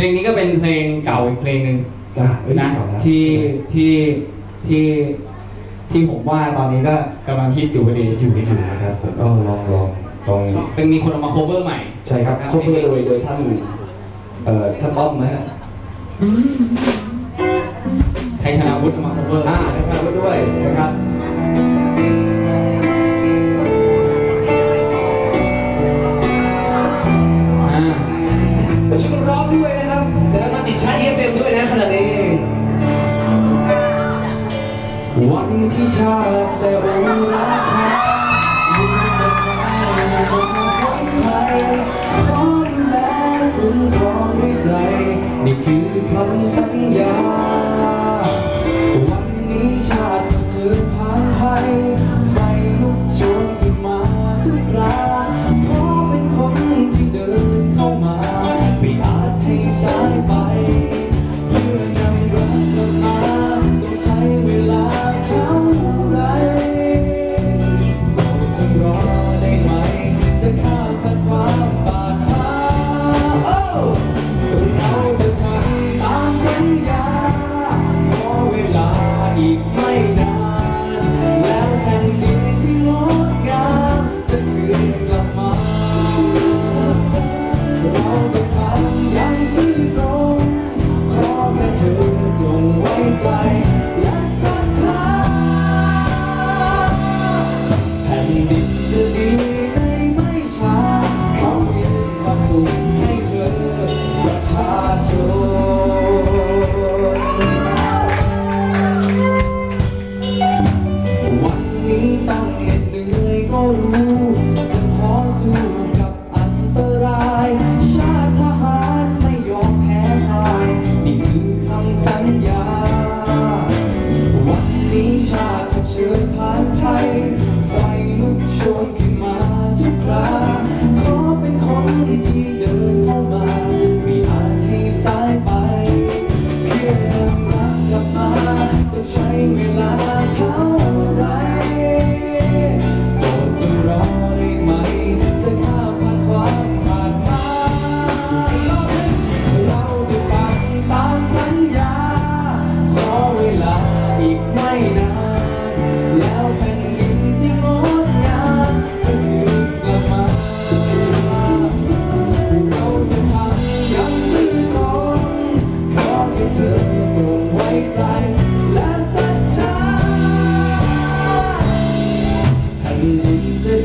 ลงนี้ก็เป็นเพลงเก่าอีกเพลงหนึ่งอะเอ้ยนะเก่าแล้วที่ที่ที่ที่ผมว่าตอนนี้ก็กำลังฮิตอยู่พอดีอยู่ไม่อยู่นะครับผมก็ลองลองลองเป็นมีคนเอามา cover ใหม่ใช่ครับคบเพื่อโดยโดยท่านเอ่อท่านป้อมนะฮะ ที่ชาติและอุราชาอยู่ในใจของคนไทยพร้อดูแลคุ้มครองด้วยใจ นี่คือคำสัญญา ผ่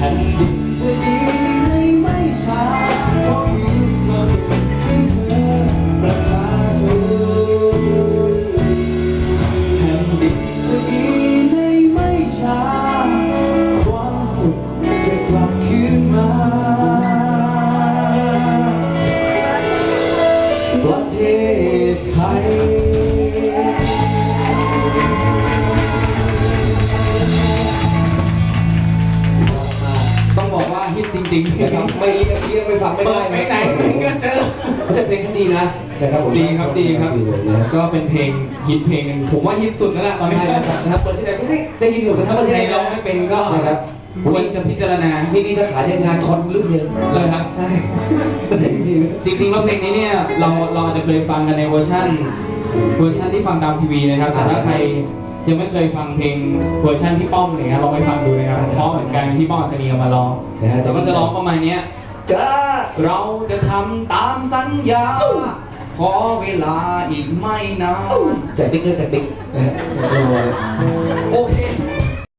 แผ่นดินจะดีในไม่ช้าเพราะมีความสุขให้เธอประชาชนแผ่นดินจะดีในไม่ช้า ความสุขจะกลับคืนมาประเทศไทย บอกว่าฮิตจริงๆนะครับไม่เรียกเรียกไปฟังไม่เปิได้ดไปไหนก็เจอ แต่เพลงเขาดีนะนะครับผมดีครับดีครับดีเลยนะครับก็เป็นเพลงฮิตเพลงหนึ่งผมว่าฮิตสุดแล้วล่ะตอนนี้ใช่ครับนะครับเปิดที่ไหนไม่ได้ได้ยินหมดกันทั้งประเทศใครร้องไม่เป็นก็นะครับ ควรจะพิจารณานี่นี่ถ้าขายในงานคอนลึกเลยเลยครับ ใช่เพลงนี้จริงๆแล้วเพลงนี้เนี่ยเราเราอาจจะเคยฟังกันในเวอร์ชันเวอร์ชันที่ฟังตามทีวีนะครับแต่ถ้าใคร ยังไม่เคยฟังเพลงเวอร์ชันพี่ป้อมอะไรเงี้ยลองไปฟังดูนะครับเพราะเหมือนกันที่ป้อมอัศนีเอามาร้องนะฮะแต่ก็จะร้องประมาณเนี้ยจ้าเราจะทำตามสัญญาขอเวลาอีกไม่นานแจกติ๊กด้วยแจกติ๊กนะฮะโอเค